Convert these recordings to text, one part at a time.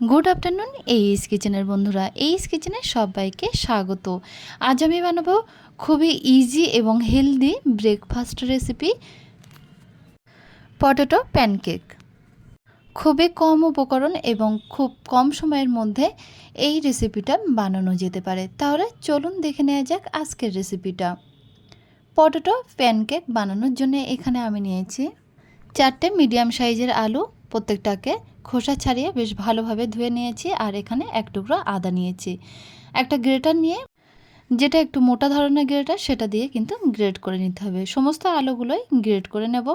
Good afternoon এইস কিচেনের বন্ধুরা এইস কিচেনে সবাইকে স্বাগত। আজ আমি বানাবো খুবই ইজি এবং healthy breakfast recipe potato pancake খুবই কম উপকরণ এবং খুব কম সময়ের মধ্যে এই রেসিপিটা বানানো যেতে পারে। তাহলে চলুন দেখে নেওয়া যাক আজকের রেসিপিটা পটেটো প্যানকেক বানানোর জন্য এখানে আমি নিয়েছি চারটে মিডিয়াম সাইজের আলু প্রত্যেকটাকে খোসা ছাড়িয়ে বেশ ভালোভাবে ধুয়ে নিয়েছি আর এখানে এক টুকরো আদা নিয়েছি। একটা গ্রেটার নিয়ে যেটা একটু মোটা ধরনের গ্রেটার সেটা দিয়ে কিন্তু গ্রেট করে নিতে হবে। সমস্ত আলুগুলোই গ্রেট করে নেব।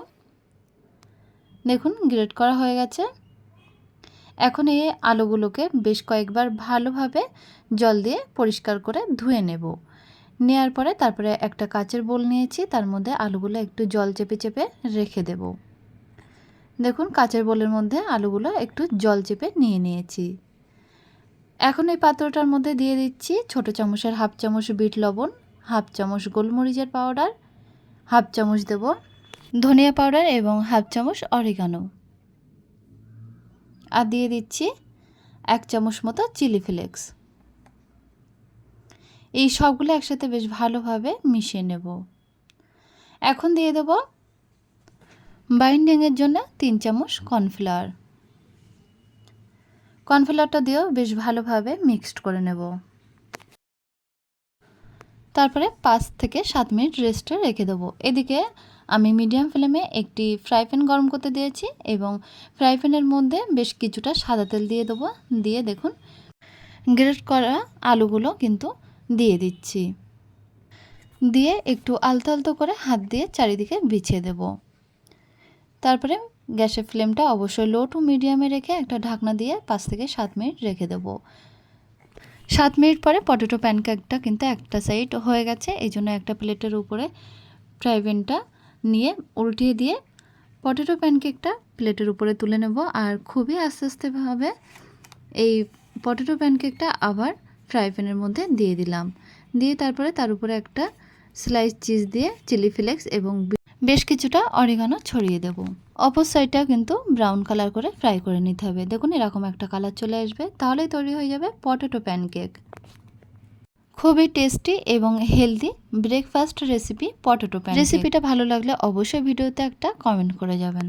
দেখুন, গ্রেট করা হয়ে গেছে। এখন এই আলুগুলোকে বেশ কয়েকবার ভালোভাবে জল দিয়ে পরিষ্কার করে ধুয়ে নেব। নেওয়ার পরে তারপরে একটা কাচের বোল নিয়েছি, তার মধ্যে আলুগুলো একটু জল চেপে চেপে রেখে দেবো। দেখুন, কাচের বোলের মধ্যে আলুগুলো একটু জল চেপে নিয়ে নিয়েছি। এখন এই পাত্রটার মধ্যে দিয়ে দিচ্ছি ছোট চামচের হাফ চামচ বিট লবণ, হাফ চামচ গোলমরিচের পাউডার, হাফ চামচ দেব ধনিয়া পাউডার এবং হাফ চামচ অরিগানো। আর দিয়ে দিচ্ছি এক চামচ মতো চিলি ফ্লেক্স। এই সবগুলো একসাথে বেশ ভালোভাবে মিশিয়ে নেব। এখন দিয়ে দেবো বাইন্ডিংয়ের জন্য তিন চামচ কর্নফ্লাওয়ার। কর্নফ্লাওয়ারটা দিয়েও বেশ ভালোভাবে মিক্সড করে নেব। তারপরে পাঁচ থেকে সাত মিনিট রেস্টে রেখে দেবো। এদিকে আমি মিডিয়াম ফ্লেমে একটি ফ্রাই প্যান গরম করতে দিয়েছি এবং ফ্রাই প্যানের মধ্যে বেশ কিছুটা সাদা তেল দিয়ে দেবো। দিয়ে দেখুন, গ্রেট করা আলুগুলো কিন্তু দিয়ে দিচ্ছি। দিয়ে একটু আলতো আলতো করে হাত দিয়ে চারিদিকে বিছিয়ে দেবো। তারপরে গ্যাসের ফ্লেমটা অবশ্যই লো টু মিডিয়ামে রেখে একটা ঢাকনা দিয়ে পাঁচ থেকে সাত মিনিট রেখে দেবো। সাত মিনিট পরে পটেটো প্যানকেকটা কিন্তু একটা সাইড হয়ে গেছে, এই জন্য একটা প্লেটের উপরে ফ্রাই প্যানটা নিয়ে উল্টিয়ে দিয়ে পটেটো প্যানকেকটা প্লেটের উপরে তুলে নেব। আর খুবই আস্তে আস্তেভাবে এই পটেটো প্যানকেকটা আবার ফ্রাই প্যানের মধ্যে দিয়ে দিলাম। দিয়ে তারপরে তার উপরে একটা স্লাইস চিজ দিয়ে চিলি ফ্লেক্স এবং বেশ কিছুটা অরিগানো ছড়িয়ে দেব। অপর সাইডটা কিন্তু ব্রাউন কালার করে ফ্রাই করে নিতে হবে। দেখুন, এরকম একটা কালার চলে আসবে। তাহলেই তৈরি হয়ে যাবে পটেটো প্যানকেক খুবই টেস্টি এবং healthy breakfast recipe potato pan রেসিপিটা ভালো লাগলে অবশ্যই ভিডিওতে একটা কমেন্ট করে যাবেন।